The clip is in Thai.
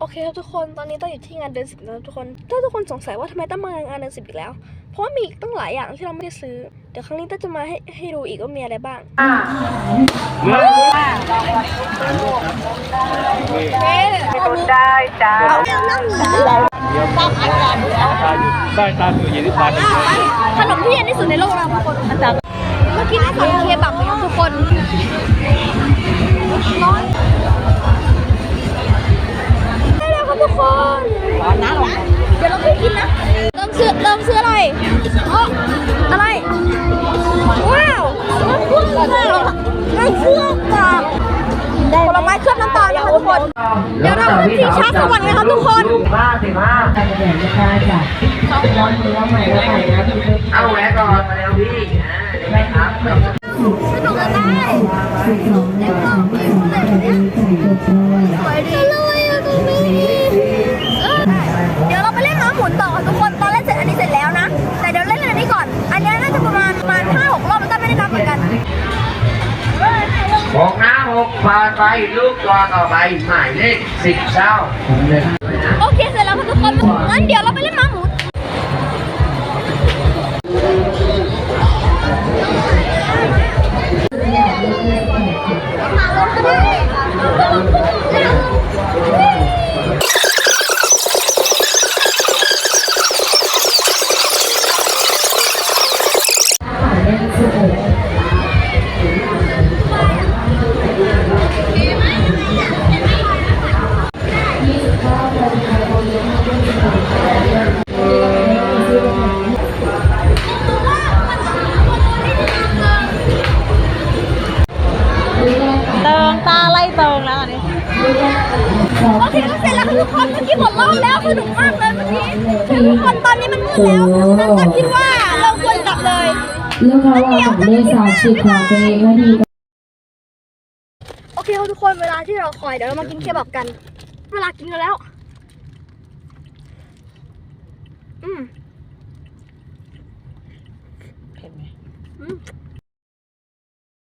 โอเคครับทุกคน ตอนนี้ต้องอยู่ที่งานเดือนสิบแล้วทุกคน ถ้าทุกคนสงสัยว่าทำไมต้องมางานเดือนสิบอีกแล้ว เพราะว่ามีตั้งหลายอย่างที่เราไม่ได้ซื้อ เดี๋ยวครั้งนี้ต้าจะมาให้ให้ดูอีกว่ามีอะไรบ้างเอ๊ะได้จ้าเอาเรื่องนี้ใต้ตาตัวเย็นที่ตาเป็นขนมที่เย็นที่สุดในโลกแล้วทุกคนเมื่อกี้ได้สั่งเคบับไปครับทุกคน ร้อนนะร้อนเดี๋ยวเราไปกินนะเริ่มซื้อเริ่มซื้ออะไรอ๋ออะไร ว้าวน้ำเครื่งกับน้ำเครื่งกับผลไม้เคลือบน้ำตาลนะคะทุกคน เดี๋ยวเราไปชิงช้าสวรรค์กันครับทุกคนห้าสิบห้าการแข่งราคาจากร้อนมือว่าใหม่ว่าใหม่นะพี่เอาแหวนก่อนมาแล้วพี่อ่ครับสนุกกันได้สิบสองบาทของของไข่ดีไข่ตัวกล้วยสวยดีเลยานไปลูกตัวต่อไปหมายเลขสิบเจ้าผมเลยโอเคเสร็จแล้วค่ะทุกคนงั้นเดี๋ยวเราไปเล่นม้าหมุนหม โอเคเสร็จแล้วค่ะทุกคนเมื่อกี้หมดรอบแล้วสนุกมากเลยเมื่อกี้ทุกคนตอนนี้มันมืดแล้วเพรนั้นก็คิดว่าเราควรกลับเลยลูกค้าวางเลขสามสิบของตัวเองให้ดีโอเคค่ะทุกคนเวลาที่เราคอยเดี๋ยวเรามากินเคบับกัน เวลากินกันแล้ว อืมเผ็ดไหมอืม